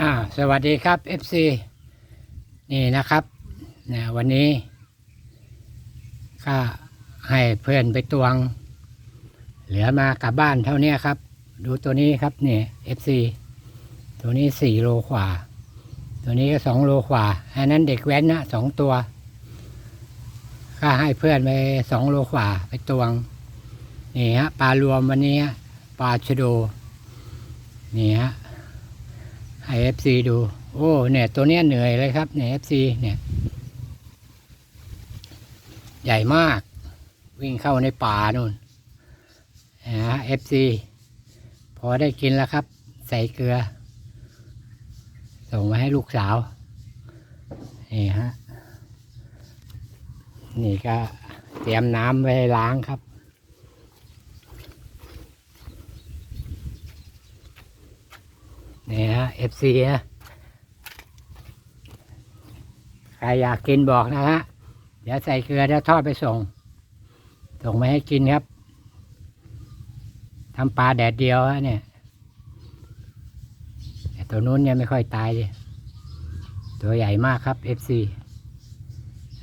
อ่าสวัสดีครับ FC นี่นะครับนะวันนี้ก็ให้เพื่อนไปตวง เหลือมากลับบ้านเท่านี้ครับ ดูตัวนี้ครับนี่ FC ตัวนี้สี่โลกว่าตัวนี้ก็สองโลกว่าอันนั้นเด็กแว้นนะสองตัวก็ให้เพื่อนไปสองโลกว่าไปตวงนี่ฮะปลารวมวันนี้ปลาชโดนี่ฮะ ให้เอฟซีดู โอ้ เนี่ย ตัวเนี้ยเหนื่อยเลยครับ เนี่ยเอฟซีเนี่ย ใหญ่มาก วิ่งเข้าในป่านู่นนะเอฟซีพอได้กินแล้วครับ ใส่เกลือ ส่งมาให้ลูกสาว นี่ฮะ นี่ก็เตรียมน้ำไว้ล้างครับ นี่ฮะ FC ฮะใครอยากกินบอกนะฮะ เดี๋ยวใส่เกลือแล้วทอดไปส่ง ส่งมาให้กินครับทำปลาแดดเดียวฮะเนี่ยแต่ตัวนู้นยังไม่ค่อยตายเลยตัวใหญ่มากครับ FC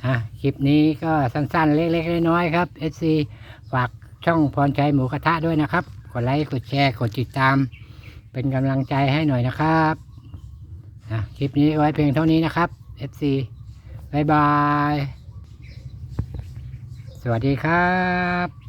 อะคลิปนี้ก็สั้นๆ เล็กๆน้อยๆครับ FC ฝากช่องพรชัยหมูกระทะด้วยนะครับ กดไลค์ กดแชร์ กดติดตาม เป็นกำลังใจให้หน่อยนะครับนะคลิปนี้ไว้เพียงเท่านี้นะครับ FC บายบาย สวัสดีครับ